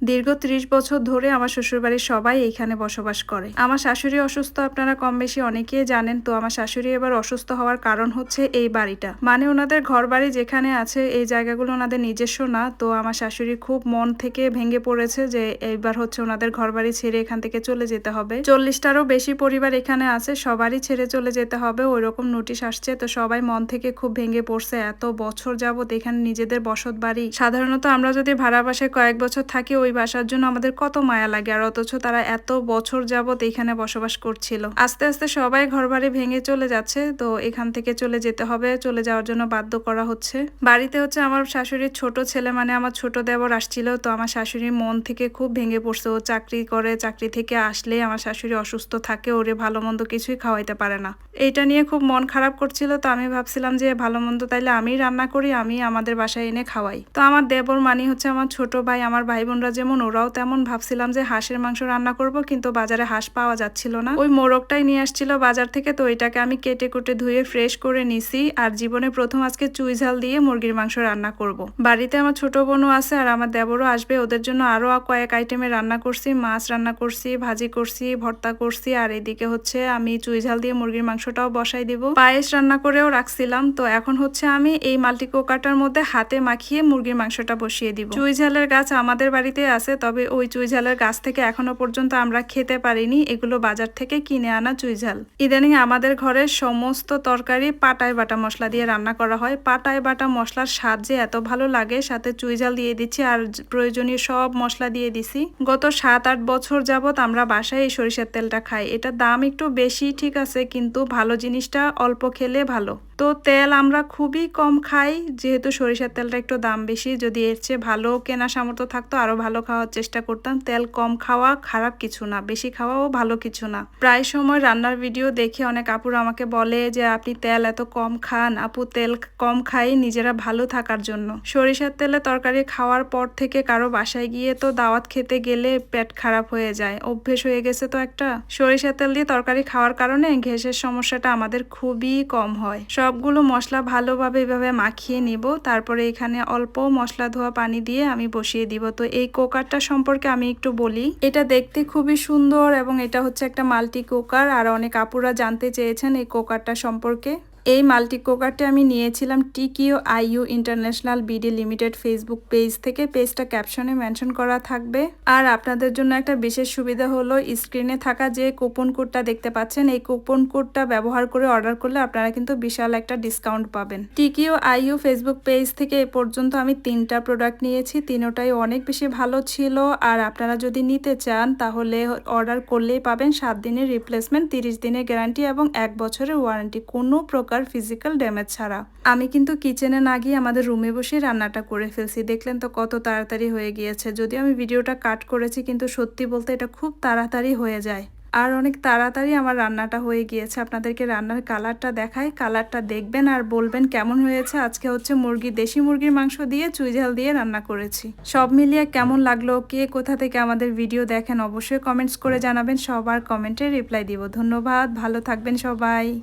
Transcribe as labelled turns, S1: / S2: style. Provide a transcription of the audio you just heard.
S1: দীর্ঘ ত্রিশ বছর ধরে আমার শ্বশুরবাড়ির সবাই এইখানে বসবাস করে। আমার শাশুড়ি অসুস্থ আপনারা কম বেশি অনেকেই জানেন, তো আমার শাশুড়ি এবার অসুস্থ হওয়ার কারণ হচ্ছে এই বাড়িটা। মানে ওনাদের ঘর বাড়ি যেখানে আছে, এই জায়গাগুলো ওনাদের নিজস্ব না, তো আমার শাশুড়ি খুব মন থেকে ভেঙে পড়েছে যে এইবার হচ্ছে ওনাদের ঘর বাড়ি ছেড়ে এখান থেকে চলে যেতে হবে। চল্লিশটারও বেশি পরিবার এখানে আছে, সবারই ছেড়ে চলে যেতে হবে ওই রকম নোটিশ আসছে, তো সবাই মন থেকে খুব ভেঙে পড়ছে, এত বছর যাবত এখানে নিজেদের বসত বাড়ি সাধারণত আমরা যদি ভাড়া বাসায় কয়েক বছর থাকি ওই বাসার জন্য আমাদের কত মায়া লাগে, আর অথচ তারা এত বছর যাবত এখানে বসবাস করছিল। আস্তে আস্তে সবাই ঘর বাড়ি ভেঙে চলে যাচ্ছে, তো এখান থেকে চলে যেতে হবে, চলে যাওয়ার জন্য বাধ্য করা হচ্ছে। বাড়িতে হচ্ছে আমার শাশুড়ির ছোট ছেলে মানে আমার ছোট দেবর আসছিল, তো আমার শাশুড়ির মন থেকে খুব ভেঙে পড়ছে। ও চাকরি করে, চাকরি থেকে আসলে আমার শাশুড়ি অসুস্থ থাকে, ওরে ভালো মন্দ কিছুই খাওয়াইতে পারে না। এইটা নিয়ে খুব মন খারাপ করছিল, তো আমি ভাবছিলাম যে ভালো মন্দ তাইলে আমি রান্না করি আমি আমাদের বাসায় এনে খাওয়াই। তো আমার দেবর, মানি হচ্ছে আমার ছোট ভাই, আমার ভাই বোনরা যেমন ওরাও তেমন ভাবছিলাম যে হাঁসের মাংস রান্না করব, কিন্তু বাজারে হাঁস পাওয়া যাচ্ছিল না। ওই মোরগটাই নিয়ে আসছিল বাজার থেকে, তো এটাকে আমি কেটে কুটে ধুয়ে ফ্রেশ করে নিছি আর জীবনে প্রথম আজকে চুই ঝাল দিয়ে মুরগির মাংস রান্না করব। বাড়িতে আমার ছোট বোনও আছে আর আমার দেবরও আসবে, ওদের জন্য আরও কয়েক আইটেমে রান্না করছি, মাছ রান্না করছি, ভাজি করছি, ভর্তা করছি, আর এদিকে হচ্ছে আমি চুই ঝাল দিয়ে মুরগির মাংসটাও বসাই দিব। পায়েস রান্না করেও রাখছিলাম, তো এখন হচ্ছে আমি এই মাল্টি কোকাটার মধ্যে হাতে মাখিয়ে মুরগির মাংসটা বসিয়ে দিব। চুই ঝালের গাছ আমাদের বাড়িতে আছে, তবে ওই চুই ঝালের গাছ থেকে এখনও পর্যন্ত আমরা খেতে পারিনি। এগুলো বাজার থেকে কিনে আনা চুই ঝাল ইদানিং আমাদের ঘরের সমস্ত তরকারি পাটায় বাটা মশলা দিয়ে রান্না করা হয়। পাটায় বাটা মশলার স্বাদ যে এত ভালো লাগে, সাথে চুই ঝাল দিয়ে দিচ্ছি আর প্রয়োজনীয় সব মশলা দিয়ে দিছি। গত সাত আট বছর যাবত আমরা বাসায় এই সরিষার তেলটা খাই। এটার দাম একটু বেশি ঠিক আছে, কিন্তু ভালো জিনিসটা অল্প খেলে ভালো। তো তেল আমরা খুবই কম খাই, যেহেতু সরিষার তেলটা একটু দাম বেশি। যদি এর চেয়ে ভালো কেনা সামর্থ্য থাকতো আরও ভালো খাওয়ার চেষ্টা করতাম। তেল কম খাওয়া খারাপ কিছু না, বেশি খাওয়াও ভালো কিছু না। প্রায় সময় রান্নার ভিডিও দেখে অনেক আপুরা আমাকে বলে যে, আপনি তেল এত কম খান, আপু তেল কম খাই, নিজেরা ভালো থাকার জন্য। সরিষার তেলে তরকারি খাওয়ার পর থেকে কারও বাসায় গিয়ে তো দাওয়াত খেতে গেলে পেট খারাপ হয়ে যায়। অভ্যেস হয়ে গেছে তো একটা। সরিষার তেল দিয়ে তরকারি খাওয়ার কারণে গ্যাসের সমস্যাটা আমাদের খুবই কম হয়। সবগুলো মশলা ভালোভাবে এভাবে মাখিয়ে নিব। তারপরে এখানে অল্প মশলা ধোয়া পানি দিয়ে আমি বসিয়ে দিব। তো এই কুকারটা সম্পর্কে আমি একটু বলি। এটা দেখতে খুবই সুন্দর এবং এটা হচ্ছে একটা মাল্টি কুকার। আর অনেক আপুরা জানতে চেয়েছেন এই কুকারটা সম্পর্কে। এই মাল্টি কুকারটি আমি নিয়েছিলাম টিকিও IU international BD limited Facebook page থেকে। পেজটা ক্যাপশনে মেনশন করা থাকবে। আর আপনাদের জন্য একটা বিশেষ সুবিধা হলো, স্ক্রিনে থাকা যে কুপন কোডটা দেখতে পাচ্ছেন, এই কুপন কোডটা ব্যবহার করে অর্ডার করলে আপনারা কিন্তু বিশাল একটা ডিসকাউন্ট পাবেন। টিকিও আইইউ ফেসবুক পেজ থেকে এ পর্যন্ত আমি তিনটা প্রোডাক্ট নিয়েছি, তিনোটাই অনেক বেশি ভালো ছিল। আর আপনারা যদি নিতে চান, তাহলে অর্ডার করলেই পাবেন সাত দিনের রিপ্লেসমেন্ট তিরিশ দিনের গ্যারান্টি এবং এক বছরের ওয়ারেন্টি কোনো প্রকার ফিজিক্যাল ড্যামেজ ছাড়া। আমি কিন্তু কিচেনে না গিয়ে আমাদের রুমে বসে রান্নাটা করে ফেলছি। দেখলেন তো কত তাড়াতাড়ি হয়ে গিয়েছে। যদিও আমি ভিডিওটা কাট করেছি, কিন্তু সত্যি বলতে এটা খুব তাড়াতাড়ি হয়ে যায়। আর অনেক তাড়াতাড়ি আমার রান্নাটা হয়ে গিয়েছে। আপনাদেরকে রান্নার কালারটা দেখাই, কালারটা দেখবেন আর বলবেন কেমন হয়েছে। আজকে হচ্ছে মুরগি, দেশি মুরগির মাংস দিয়ে চুইঝাল দিয়ে রান্না করেছি। সব মিলিয়ে কেমন লাগল? কে কোথা থেকে আমাদের ভিডিও দেখেন অবশ্যই কমেন্টস করে জানাবেন। সবার কমেন্টে রিপ্লাই দিব। ধন্যবাদ, ভালো থাকবেন সবাই।